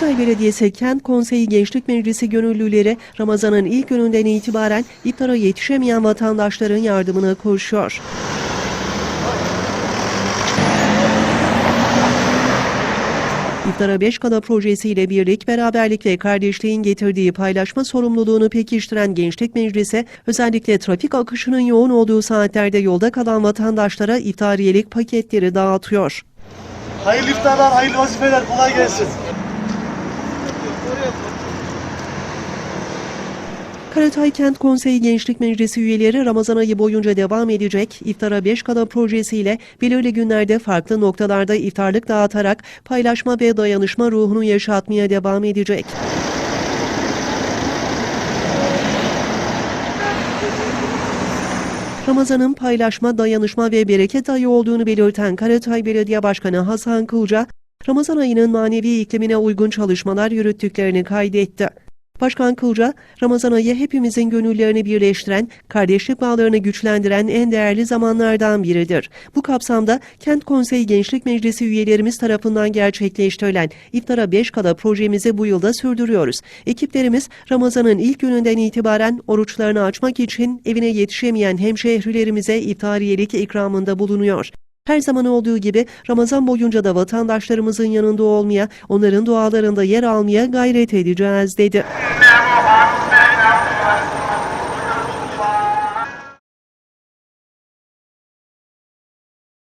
Karatay Belediyesi Kent Konseyi Gençlik Meclisi gönüllüleri Ramazan'ın ilk gününden itibaren iftara yetişemeyen vatandaşların yardımına koşuyor. İftara Beş Kala projesiyle birlik, beraberlik ve kardeşliğin getirdiği paylaşma sorumluluğunu pekiştiren Gençlik Meclisi, özellikle trafik akışının yoğun olduğu saatlerde yolda kalan vatandaşlara iftariyelik paketleri dağıtıyor. Hayırlı iftarlar, hayırlı vazifeler, kolay gelsin. Karatay Kent Konseyi Gençlik Meclisi üyeleri Ramazan ayı boyunca devam edecek İftara 5 Kala projesiyle belirli günlerde farklı noktalarda iftarlık dağıtarak paylaşma ve dayanışma ruhunu yaşatmaya devam edecek. Ramazan'ın paylaşma, dayanışma ve bereket ayı olduğunu belirten Karatay Belediye Başkanı Hasan Kılca, Ramazan ayının manevi iklimine uygun çalışmalar yürüttüklerini kaydetti. Başkan Kılca, Ramazan ayı hepimizin gönüllerini birleştiren, kardeşlik bağlarını güçlendiren en değerli zamanlardan biridir. Bu kapsamda Kent Konseyi Gençlik Meclisi üyelerimiz tarafından gerçekleştirilen İftara 5 Kala projemizi bu yılda sürdürüyoruz. Ekiplerimiz Ramazan'ın ilk gününden itibaren oruçlarını açmak için evine yetişemeyen hemşehrilerimize iftariyelik ikramında bulunuyor. Her zaman olduğu gibi Ramazan boyunca da vatandaşlarımızın yanında olmaya, onların dualarında yer almaya gayret edeceğiz dedi.